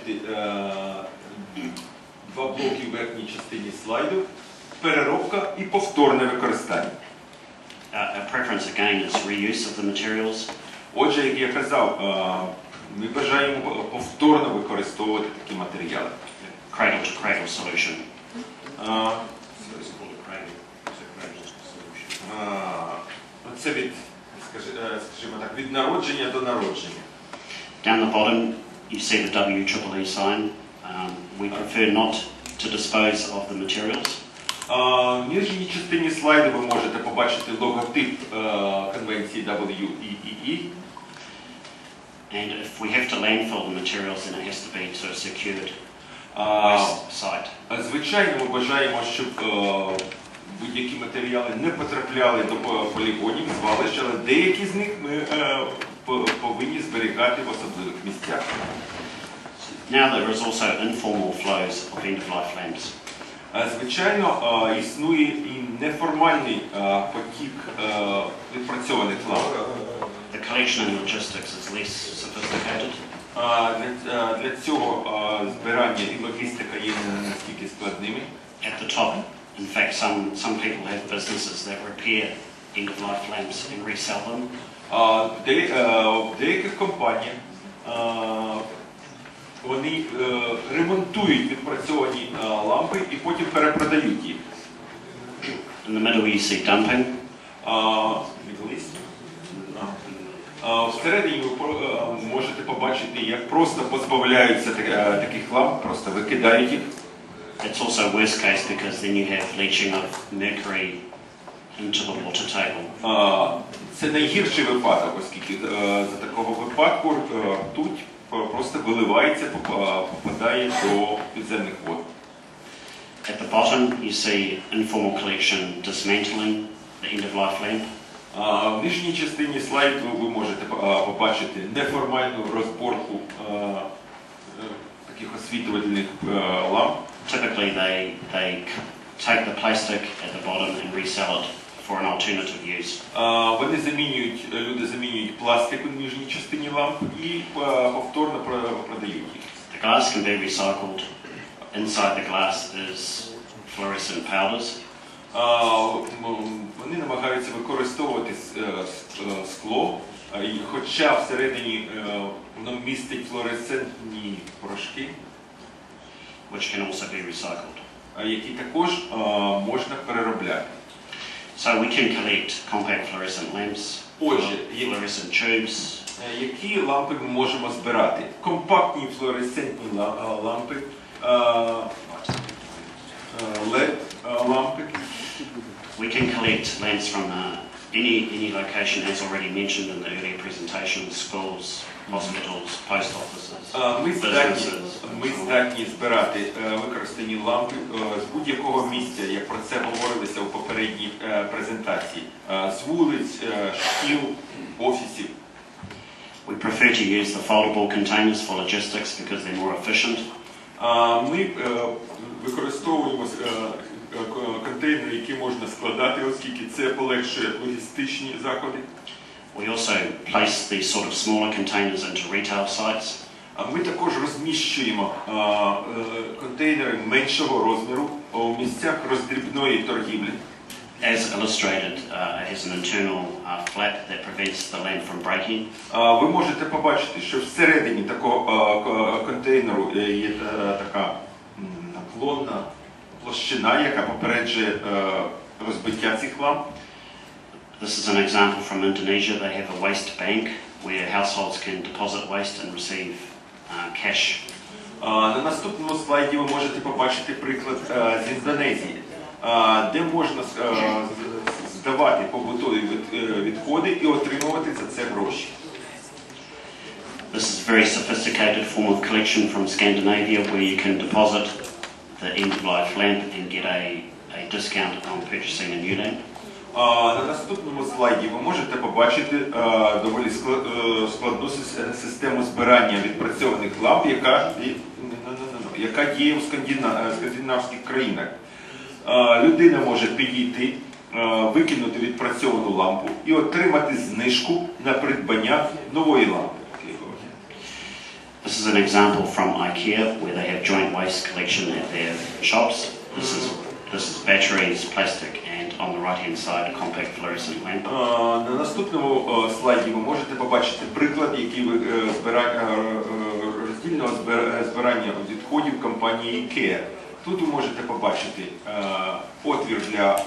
побачити е, два блоки в верхній частині слайду. Переробка і повторне використання. Uh, preference again is reuse of the materials. Отже, як я казав, е, ми бажаємо повторно використовувати такі матеріали. Cradle to cradle solution. Е, Це від, скажімо так, від народження до народження. Down the bottom, you see the WEEE sign. Um, we prefer not to dispose of the materials. В нижній частині слайду ви можете побачити логотип е, конвенції WEEE. And if we have to landfill the materials, then it has to be to a secured site. Звичайно, ми бажаємо, щоб е, будь-які матеріали не потрапляли до полігонів, звалищ, але деякі з них ми е, повинні зберігати в особливих місцях. Now there is also informal flows of end-of-life lamps. Е, Звичайно, е, існує і неформальний е, потік е, відпрацьованих ламп. The collection and logistics is less sophisticated. А, Для, е, для цього е, збирання і логістика є не настільки складними. At the top, in fact, some, some people have businesses that repair end-of-life lamps and resell them. В е, в деяких компаніях е, вони е, ремонтують відпрацьовані лампи і потім перепродають їх. In the middle you see dumping. Всередині ви можете побачити, як просто позбавляються так- таких ламп, просто викидають їх. It's also worst case because then you have leaching of mercury into the water table. Це найгірший випадок, оскільки е, за такого випадку е, ртуть е, просто виливається, попадає до підземних вод. At the bottom you see informal collection dismantling the end-of-life lamp. В нижній частині слайду ви можете е, побачити неформальну розборку е, е, таких освітлювальних е, ламп. Typically they, they take the plastic at the bottom and resell it for an alternative use. А, Вони замінюють, люди замінюють пластик у нижній частині ламп і е, повторно про- продають їх. The glass can be recycled. Inside the glass is fluorescent powders. А, м, Вони намагаються використовувати с- е, с- е, скло, а, і хоча всередині е, воно містить флуоресцентні порошки, which can also be recycled. а, які також е, можна переробляти. So we can collect compact fluorescent lamps, Отже, є- fluorescent tubes, Е, Які лампи ми можемо збирати? Компактні флуоресцентні ла- е, лампи, LED лампи. We can collect lamps from uh, any, any location, as already mentioned in the earlier presentation, schools, hospitals, post offices, А, Ми здатні, businesses. ми здатні збирати е, використані лампи е, з будь-якого місця, як про це говорилося у попередній е, презентації, Е, з вулиць, е, шкіл, офісів. We prefer to use the foldable containers for logistics because they're more efficient. А, Ми е, використовуємо е, е, ко- контейнери, які можна складати, оскільки це полегшує логістичні заходи. We also place these sort of smaller containers into retail sites. А Ми також розміщуємо е, контейнери меншого розміру у місцях роздрібної торгівлі. As illustrated, uh, it has an internal uh, flap that prevents the lamp from breaking. Ви можете побачити, що всередині такого контейнеру е, є е, така наклонна площина, яка попереджує е, розбиття цих ламп. This is an example from Indonesia. They have a waste bank where households can deposit waste and receive uh, cash. На наступному слайді ви можете побачити приклад е, з Індонезії, де можна е, здавати побутові е, відходи і отримувати за це гроші. This is a very sophisticated form of collection from Scandinavia where you can deposit the end-of-life lamp and get a, a discount on purchasing a new lamp. На наступному слайді ви можете побачити е, доволі е, складну систему збирання відпрацьованих ламп, яка, діє у е, скандинавських країнах. Е, Людина може підійти, е, викинути відпрацьовану лампу і отримати знижку на придбання нової лампи. This is an example from IKEA where they have joint waste collection at their shops. This is this is batteries, plastic, and on the right hand side, compact fluorescent lamp. Е, На наступному е, слайді ви можете побачити приклад, який ви е, е, е, роздільного збир- е, збирання відходів компанії IKEA. Тут ви можете побачити е, отвір для е,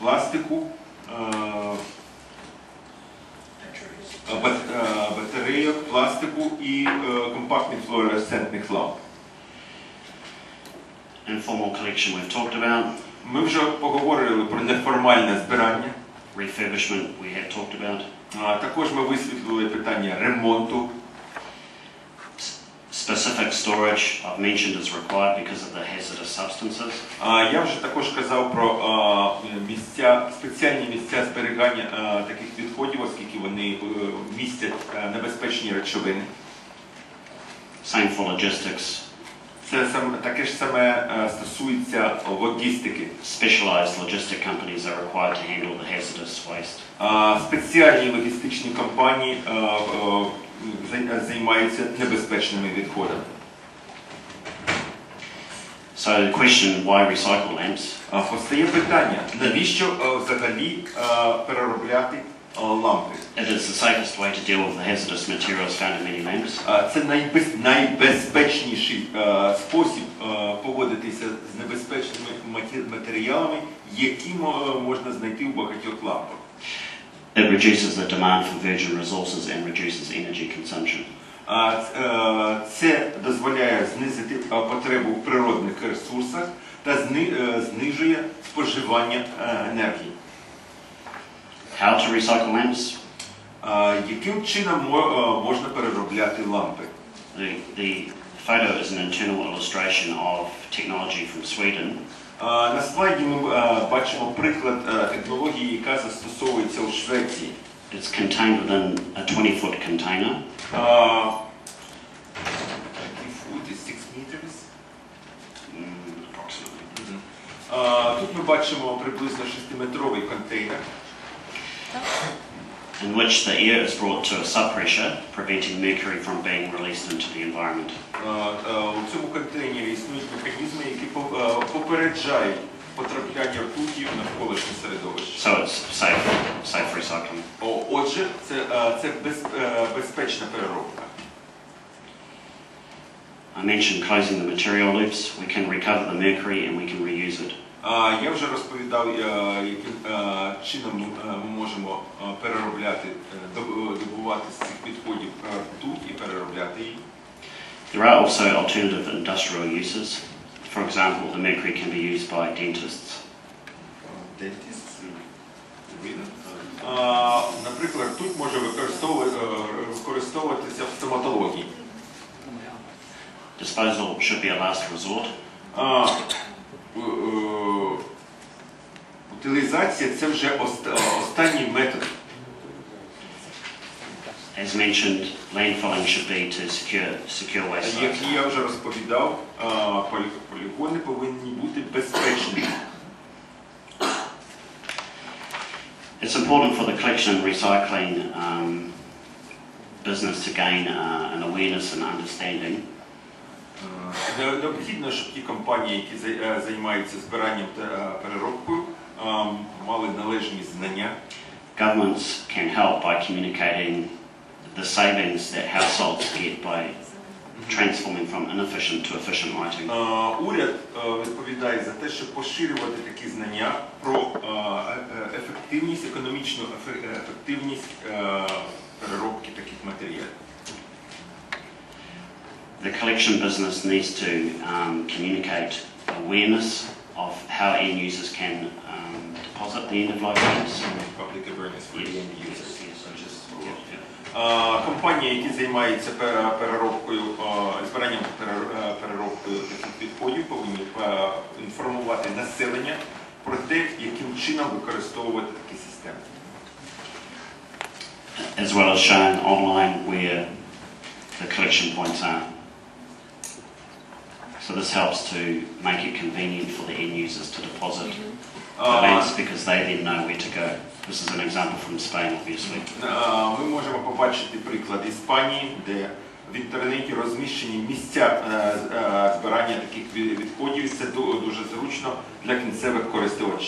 пластику, е, е, бат- е, батарейок, пластику і е, компактних флуоресцентних ламп. Informal collection we've talked about. Ми вже поговорили про неформальне збирання. Refurbishment we have talked about. А, Також ми висвітлили питання ремонту. Specific storage I've mentioned is required because of the hazardous substances. А, Я вже також казав про а, місця, спеціальні місця зберігання а, таких відходів, оскільки вони е, містять е, небезпечні речовини. Same for logistics. Це саме таке ж саме е, стосується логістики. Specialized logistic companies are required to handle the hazardous waste. Спеціальні логістичні компанії займаються небезпечними відходами. So the question, why recycle lamps? А, Постає питання, навіщо е, взагалі е, переробляти е, лампи? It is the safest way to deal with the hazardous materials found in many lamps. Це найбезпечніший спосіб поводитися з небезпечними матеріалами, які мо- можна знайти у багатьох лампах. It reduces the demand for virgin resources and reduces energy consumption. А, ц- е, Це дозволяє знизити е, потребу в природних ресурсах та зни- е, знижує споживання е, енергії. How to recycle lamps? А, Яким чином мо- е, можна переробляти лампи? The, the photo is an internal illustration of technology from Sweden. На слайді ми бачимо приклад технології, яка застосовується у Швеції. It's contained within a 20-foot container. Uh, foot is 6 meters. Mm, approximately. Uh, тут ми бачимо приблизно 6-метровий контейнер, in which the air is brought to a subpressure, preventing mercury from being released into the environment. Uh, uh, у цьому контейнері існують механізми, які по- е, попереджають потрапляння ртуті в навколишнє середовище. So it's safe, safe recycling. О, Отже, це, е, це без, е, безпечна переробка. I mentioned closing the material loops. We can recover the mercury and we can reuse it. Я вже розповідав, е, яким е, чином е, ми можемо переробляти, добувати з цих відходів е, ртуть і переробляти її. There are also alternative industrial uses. For example, the mercury can be used by dentists. Dentist. А, Наприклад, тут може використовувати- використовуватися в стоматології. Disposal should be a last resort. Утилізація це вже ост- останній метод. As mentioned, landfilling should be to secure, secure waste Як я вже розповідав, полігони повинні бути безпечними. It's important for the collection and recycling um, business to gain uh, an awareness and understanding. Не- Необхідно, щоб ті компанії, які е, займаються збиранням та переробкою, е, мали належні знання. Governments can help by communicating the savings that households get by transforming from inefficient to efficient lighting. Е, Уряд е, відповідає за те, щоб поширювати такі знання про е, е, ефективність, економічну ефе- ефективність е, переробки таких матеріалів. The collection business needs to um, communicate awareness of how end users can um, deposit the end of life. Public awareness for the end users. Е, Компанії, які займаються переробкою, е, збиранням е, переробкою таких відходів, повинні е, інформувати населення про те, яким чином використовувати такі системи. As well as showing online where the collection points are. So this helps to make it convenient for the end users to deposit the Е, because they then know where to go. This is an example from Spain, obviously. Ми можемо побачити приклад Іспанії, де в інтернеті розміщені місця збирання таких відходів. Це дуже зручно для кінцевих користувачів.